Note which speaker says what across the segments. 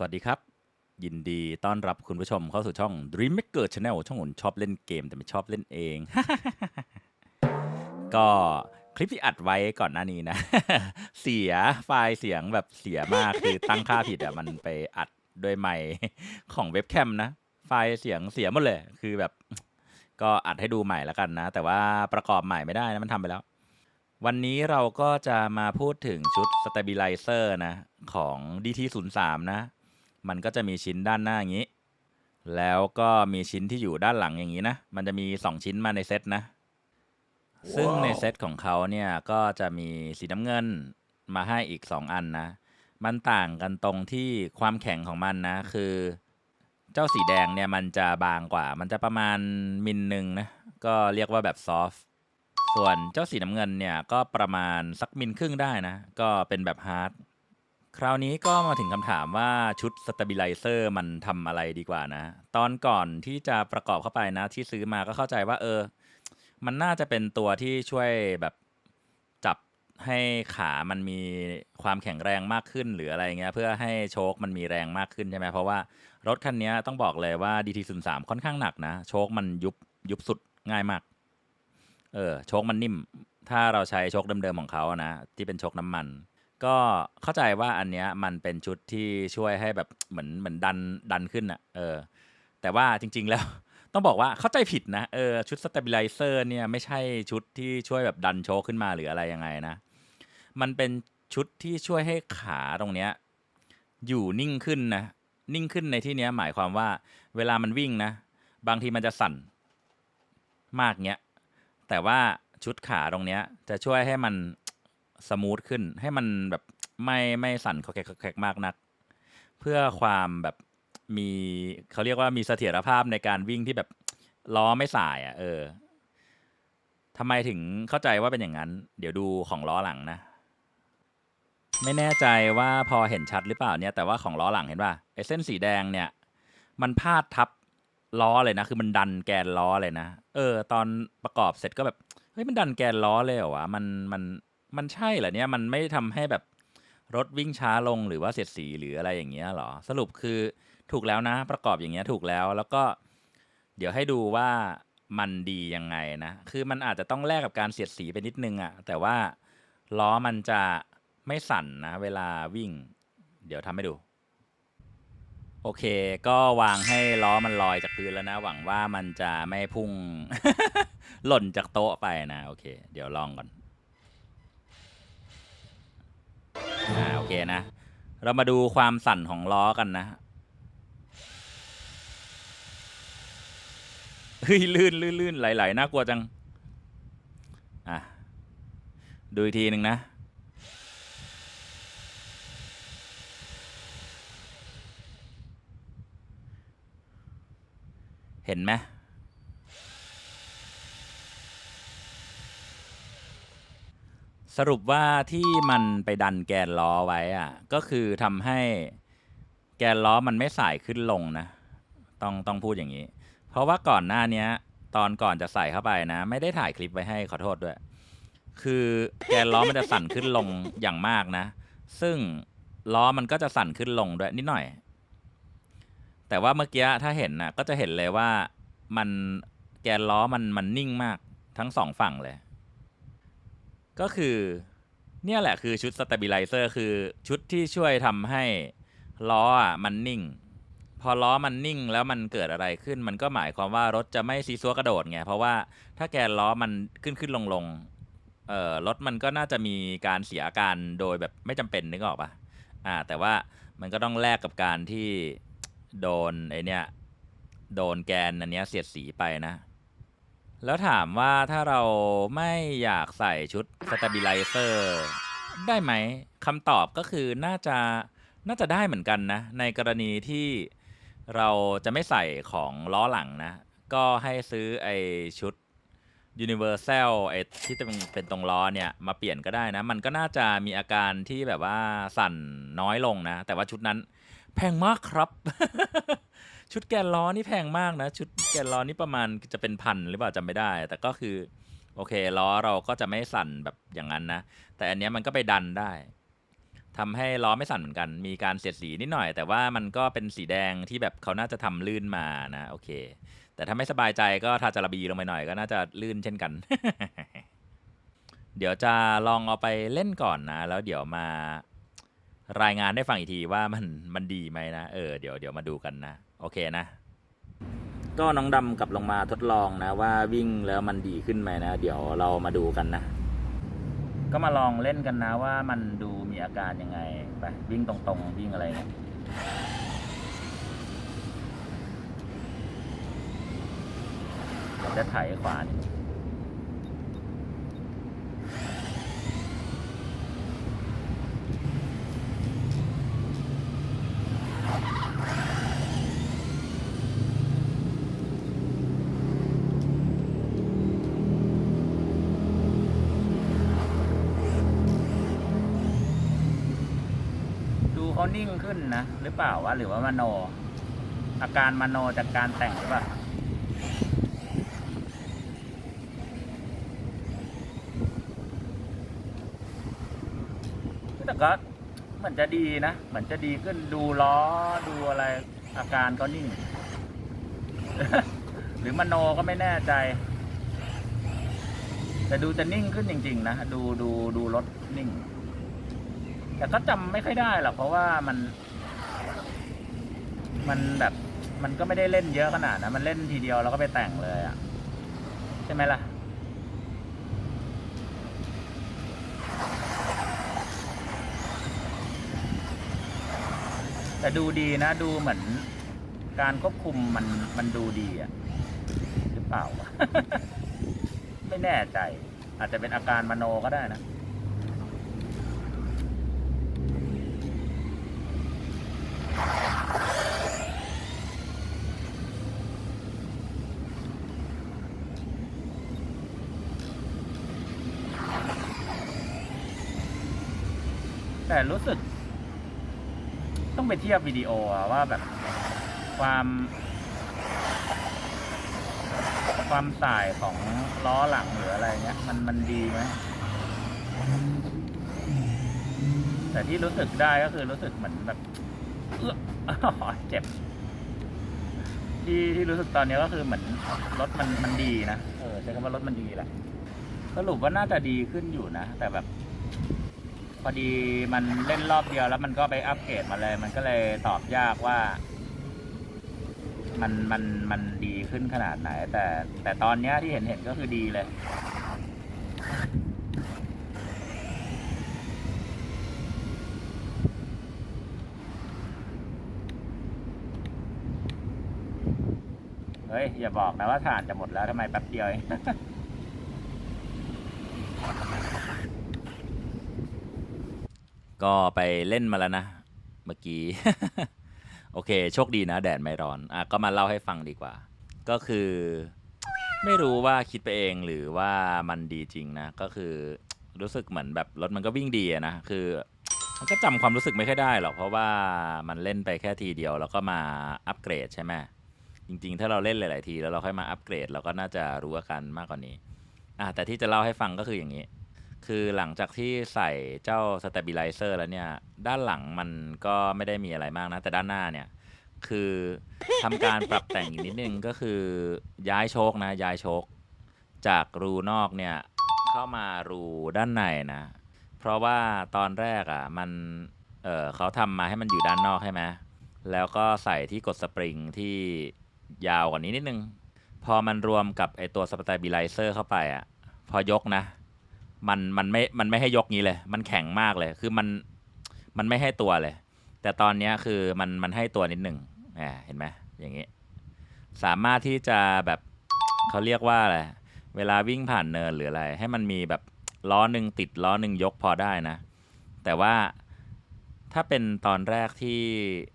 Speaker 1: สวัสดีครับ ยินดีต้อนรับคุณผู้ชมเข้าสู่ช่อง Dream Maker Channel ช่องหนชอบเล่นเกมแต่ไม่ชอบเล่นเอง ก็คลิปที่อัดไว้ก่อนหน้านี้นะ เสียไฟล์เสียงแบบเสียมากคือตั้งค่าผิดอะมันไปอัดด้วยไมค์ของเว็บแคมนะ ไฟล์เสียงเสียหมดเลย คือแบบ ก็อัดให้ดูใหม่แล้วกันนะ แต่ว่าประกอบใหม่ไม่ได้นะมันทำไปแล้ว วันนี้เราก็จะมาพูดถึงชุด Stabilizer นะ ของ DT03 นะ มันก็จะมีชิ้นด้านหน้าอย่างนี้ แล้วก็มีชิ้นที่อยู่ด้านหลังอย่างนี้นะ มันจะมี 2 ชิ้นมาในเซตนะซึ่งในเซตของเขาเนี่ยก็จะมีสีน้ำเงินมาให้อีก 2 อันนะ มันต่างกันตรงที่ความแข็งของมันนะ คือ เจ้าสีแดงเนี่ยมันจะบางกว่า มันจะประมาณมิลหนึ่งนะ ก็เรียกว่าแบบซอฟต์ส่วนเจ้าสีน้ำเงินเนี่ยก็ประมาณสักมิลครึ่งได้นะ ก็เป็นแบบฮาร์ด คราวนี้ก็มาถึงคำถามว่าชุดสเต a ิไลเซอร์มันทำอะไรดีกว่านะ ตอนก่อนที่จะประกอบเข้าไปนะ ที่ซื้อมาก็เข้าใจว่า เออ มันน่าจะเป็นตัวที่ช่วยแบบจับให้ขามันมีความแข็งแรงมากขึ้นหรืออะไรเงี้ย เพื่อให้โชคมันมีแรงมากขึ้นใช่ไหมเพราะว่ารถคันนี้ต้องบอกเลยว่า DT03 ค่อนข้างหนักนะ โชคมันยุบยุบสุดง่ายมาก เออ โชคมันนิ่ม ถ้าเราใช้โชคเดิมๆของเขานะที่เป็นโชคน้ำมัน ก็เข้าใจว่าอันเนี้ยมันเป็นชุดที่ช่วยให้แบบเหมือนเหมือนดันดันขึ้นอะ่ะเออ แต่ว่าจริง ๆ แล้ว ต้องบอกว่าเข้าใจผิดนะเออชุด stabilizer เนี่ยไม่ใช่ชุดที่ช่วยแบบดันโชคขึ้นมาหรืออะไรยังไงนะ มันเป็นชุดที่ช่วยให้ขาตรงเนี้ยอยู่นิ่งขึ้นนะ นิ่งขึ้นในที่เนี้ยหมายความว่าเวลามันวิ่งนะ บางทีมันจะสั่นมากเนี้ยแต่ว่าชุดขาตรงเนี้ยจะช่วยให้มัน สมูทขึ้น ให้มันแบบไม่ไม่สั่นแขกแขกมากนัก เพื่อความแบบมีเขาเรียกว่ามีเสถียรภาพในการวิ่งที่แบบล้อไม่สายอะ่ะ เออทำไมถึงเข้าใจว่าเป็นอย่างนั้น เดี๋ยวดูของล้อหลังนะ ไม่แน่ใจว่าพอเห็นชัดหรือเปล่าเนี่ย แต่ว่าของล้อหลังเห็นป่ะไอเส้นสีแดงเนี่ย มันพาดทับล้อเลยนะ คือมันดันแกนล้อเลยนะ เออ ตอนประกอบเสร็จก็แบบ เฮ้ย มันดันแกนล้อเลยเหรอวะ มัน มัน มันใช่เหรอเนี่ยมันไม่ทำให้แบบรถวิ่งช้าลงหรือว่าเสียดสีหรืออะไรอย่างเงี้ยหรอ สรุปคือถูกแล้วนะ ประกอบอย่างเงี้ยถูกแล้วแล้วก็ เดี๋ยวให้ดูว่ามันดียังไงนะ คือมันอาจจะต้องแลกกับการเสียดสีไปนิดนึงอะแต่ว่าล้อมันจะไม่สั่นนะ เวลาวิ่ง เดี๋ยวทำให้ดู โอเค ก็วางให้ล้อมันลอยจากพื้นแล้วนะ หวังว่ามันจะไม่พุ่ง หล่นจากโต๊ะไปนะ โอเค เดี๋ยวลองก่อน อ่าโอเคนะ เรามาดูความสั่นของล้อกันนะเฮ้ยลื่นลื่นลื่นไหลๆน่ากลัวจัง อะ ดูอีกทีหนึ่งนะ เห็นไหม สรุปว่าที่มันไปดันแกนล้อไว้อะ ก็คือทำให้แกนล้อมันไม่สายขึ้นลงนะ ต้องต้องพูดอย่างนี้ เพราะว่าก่อนหน้านี้ตอนก่อนจะใส่เข้าไปนะ ไม่ได้ถ่ายคลิปไว้ให้ขอโทษด้วย คือแกนล้อมันจะสั่นขึ้นลงอย่างมากนะ ซึ่งล้อมันก็จะสั่นขึ้นลงด้วยนิดหน่อย แต่ว่าเมื่อกี้ถ้าเห็นนะก็จะเห็นเลยว่ามันแกนล้อมันมันนิ่งมากทั้งสองฝั่งเลย ก็คือเนี่ยแหละคือชุด stabilizer คือชุดที่ช่วยทำให้ล้ออะมันนิ่ง พอล้อมันนิ่งแล้วมันเกิดอะไรขึ้น มันก็หมายความว่ารถจะไม่ซีซัวกระโดดไง เพราะว่าถ้าแกนล้อมันขึ้นขึ้นลงลงเอ่อรถมันก็น่าจะมีการเสียอาการโดยแบบไม่จำเป็นนึกออกปะอ่า แต่ว่ามันก็ต้องแลกกับการที่โดนไอเนี้ยโดนแกนอันเนี้ยเสียดสีไปนะ แล้วถามว่าถ้าเราไม่อยากใส่ชุด stabilizer ได้ไหมคำตอบก็คือน่าจะน่าจะได้เหมือนกันนะ ในกรณีที่เราจะไม่ใส่ของล้อหลังนะ ก็ให้ซื้อไอชุด universal ไอที่จะเป็นเป็นตรงล้อเนี่ยมาเปลี่ยนก็ได้นะ มันก็น่าจะมีอาการที่แบบว่าสั่นน้อยลงนะ แต่ว่าชุดนั้นแพงมากครับ ชุดแกนล้อนี่แพงมากนะ ชุดแกนล้อนี่ประมาณจะเป็นพันหรือเปล่าจำไม่ได้ แต่ก็คือ โอเคล้อเราก็จะไม่สั่นแบบอย่างนั้นนะ แต่อันเนี้ยมันก็ไปดันได้ทำให้ล้อไม่สั่นเหมือนกัน มีการเสียดสีนิดหน่อย แต่ว่ามันก็เป็นสีแดงที่แบบเขาน่าจะทำลื่นมานะ โอเค แต่ถ้าไม่สบายใจก็ทาจาระบีลงไปหน่อยก็น่าจะลื่นเช่นกัน เดี๋ยวจะลองเอาไปเล่นก่อนนะ แล้วเดี๋ยวมารายงานได้ฟังอีกทีว่ามันมันดีไหมนะ เออเดี๋ยวเดี๋ยวมาดูกันนะ โอเคนะ ก็น้องดำกลับลงมาทดลองนะ ว่าวิ่งแล้วมันดีขึ้นไหมนะ เดี๋ยวเรามาดูกันนะ ก็มาลองเล่นกันนะว่ามันดูมีอาการยังไงไปวิ่งตรงๆ วิ่งอะไรเนี่ยจะไถขวานิานิ่งขึ้นนะ หรือเปล่าวะหรือว่ามโน อาการมโนจากการแต่งหรือเปล่าแต่ก็เหมือนจะดีนะ เหมือนจะดีขึ้นดูล้อดูอะไร อาการเขานิ่ง หรือมโนก็ไม่แน่ใจ แต่ดูจะนิ่งขึ้นจริง ๆ นะ ดูดูดูรถนิ่ง แต่ก็จำไม่ค่อยได้หรอกเพราะว่ามัน มันแบบ มันก็ไม่ได้เล่นเยอะขนาดนะมันเล่นทีเดียวแล้วก็ไปแต่งเลยอะใช่ไหมล่ะแต่ดูดีนะดูเหมือนการควบคุมมันมันดูดีอะหรือเปล่า ไม่แน่ใจ อาจจะเป็นอาการมโนก็ได้นะ แต่รู้สึก ต้องไปเทียบวิดีโออะว่าแบบความ ความสายของล้อหลังหรืออะไรเงี้ย มันมันดีไหมแต่ที่รู้สึกได้ก็คือรู้สึกเหมือนแบบเอื้อเจ็บ ที่ที่รู้สึกตอนนี้ก็คือเหมือนรถมันมันดีนะเออใช้คำว่ารถมันดีแหละสรุปว่าน่าจะดีขึ้นอยู่นะ แต่แบบ พอดีมันเล่นรอบเดียวแล้วมันก็ไปอัปเกรดมาเลย มันก็เลยตอบยากว่า มันมันมันดีขึ้นขนาดไหน แต่ แต่ตอนเนี้ยที่เห็นเห็นก็คือดีเลย เฮ้ย อย่าบอกนะว่าถ่านจะหมดแล้วทำไมแป๊บเดียวเอง ก็ไปเล่นมาแล้วนะ เมื่อกี้ โอเค โชคดีนะ แดดไม่ร้อน อะ ก็มาเล่าให้ฟังดีกว่า ก็คือ ไม่รู้ว่าคิดไปเองหรือว่ามันดีจริงนะ ก็คือรู้สึกเหมือนแบบรถมันก็วิ่งดีนะ คือ มันก็จำความรู้สึกไม่ค่อยได้หรอก เพราะว่ามันเล่นไปแค่ทีเดียว แล้วก็มาอัปเกรดใช่ไหมจริง ๆ ถ้าเราเล่นหลาย ๆ ทีแล้วเราค่อยมาอัปเกรดเราก็น่าจะรู้อาการมากกว่านี้ อะแต่ที่จะเล่าให้ฟังก็คืออย่างนี้ คือหลังจากที่ใส่เจ้า stabilizer แล้วเนี่ย ด้านหลังมันก็ไม่ได้มีอะไรมากนะ แต่ด้านหน้าเนี่ย คือทำการปรับแต่งอีกนิดนึงก็คือย้ายโชคนะ ย้ายโชค จากรูนอกเนี่ย เข้ามารูด้านในนะ เพราะว่าตอนแรกอะมันเออเขาทำมาให้มันอยู่ด้านนอกใช่ไหมแล้วก็ใส่ที่กดสปริงที่ยาวกว่านี้นิดนึง พอมันรวมกับไอตัว stabilizer เข้าไปอะ พอยกนะ มันมันไม่มันไม่ให้ยกงี้เลย มันแข็งมากเลย คือมันมันไม่ให้ตัวเลย แต่ตอนนี้คือมันมันให้ตัวนิดหนึ่งอ่าเห็นไหมอย่างงี้ สามารถที่จะแบบเขาเรียกว่าอะไรเวลาวิ่งผ่านเนินหรืออะไร ให้มันมีแบบล้อหนึ่งติดล้อหนึ่งยกพอได้นะ แต่ว่าถ้าเป็นตอนแรกที่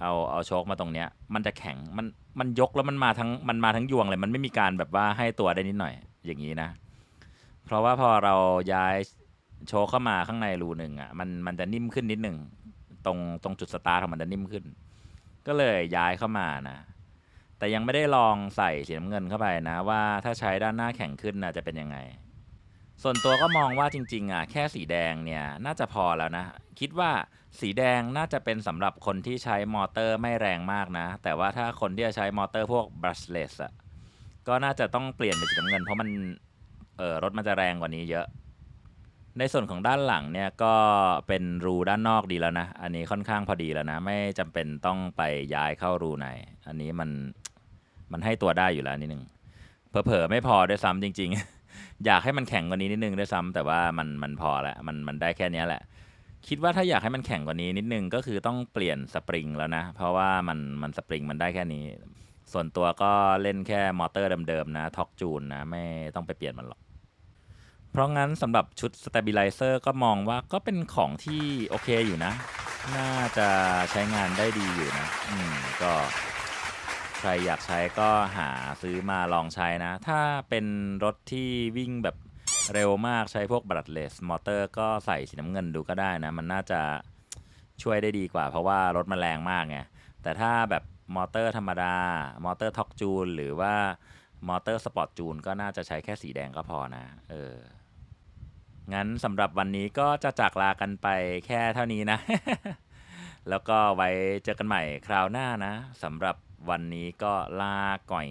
Speaker 1: เอาเอาโชคมาตรงเนี้ย มันจะแข็งมันมันยกแล้วมันมาทั้งมันมาทั้งยวงเลย มันไม่มีการแบบว่าให้ตัวได้นิดหน่อยอย่างนี้นะ เพราะว่าพอเราย้ายโชว์เข้ามาข้างในรูหนึ่งอะมันมันจะนิ่มขึ้นนิดหนึ่งตรงตรงจุดสตาร์ทของมันจะนิ่มขึ้น ก็เลยย้ายเข้ามานะ แต่ยังไม่ได้ลองใส่สีน้ำเงินเข้าไปนะ ว่าถ้าใช้ด้านหน้าแข็งขึ้นนะจะเป็นยังไง ส่วนตัวก็มองว่าจริง ๆอะแค่สีแดงเนี่ยน่าจะพอแล้วนะ คิดว่าสีแดงน่าจะเป็นสำหรับคนที่ใช้มอเตอร์ไม่แรงมากนะ แต่ว่าถ้าคนที่จะใช้มอเตอร์พวก brushless อะก็น่าจะต้องเปลี่ยนเป็นสีน้ำเงินเพราะมัน เออรถมันจะแรงกว่านี้เยอะ ในส่วนของด้านหลังเนี่ยก็เป็นรูด้านนอกดีแล้วนะ อันนี้ค่อนข้างพอดีแล้วนะ ไม่จำเป็นต้องไปย้ายเข้ารูในอันนี้มันมันให้ตัวได้อยู่แล้วนิดนึงเผลอๆไม่พอด้วยซ้ำจริง ๆ อยากให้มันแข็งกว่านี้นิดนึงด้วยซ้ำแต่ว่ามันมันพอแล้วมันมันได้แค่นี้แหละ คิดว่าถ้าอยากให้มันแข็งกว่านี้นิดนึงก็คือต้องเปลี่ยนสปริงแล้วนะ เพราะว่ามันมันสปริงมันได้แค่นี้ ส่วนตัวก็เล่นแค่มอเตอร์เดิมๆนะท็อกจูนนะไม่ต้องไปเปลี่ยนมันหรอก เพราะงั้นสำหรับชุด Stabilizer ก็มองว่าก็เป็นของที่โอเคอยู่นะ น่าจะใช้งานได้ดีอยู่นะ อืมก็ใครอยากใช้ก็หาซื้อมาลองใช้นะ ถ้าเป็นรถที่วิ่งแบบเร็วมากใช้พวกบ r ัดเลสมอเตอร์ก็ใส่สีน้ำเงินดูก็ได้นะ มันน่าจะช่วยได้ดีกว่า เพราะว่ารถมันแรงมากไง แต่ถ้าแบบมอเตอร์ธรรมดา มอเตอร์ท็อกจูน หรือว่ามอเตอร์สปอร์ตจูน ก็น่าจะใช้แค่สีแดงก็พอนะ เออ งั้นสำหรับวันนี้ก็จะจากลากันไปแค่เท่านี้นะ แล้วก็ไว้เจอกันใหม่คราวหน้านะสำหรับวันนี้ก็ลาก่อย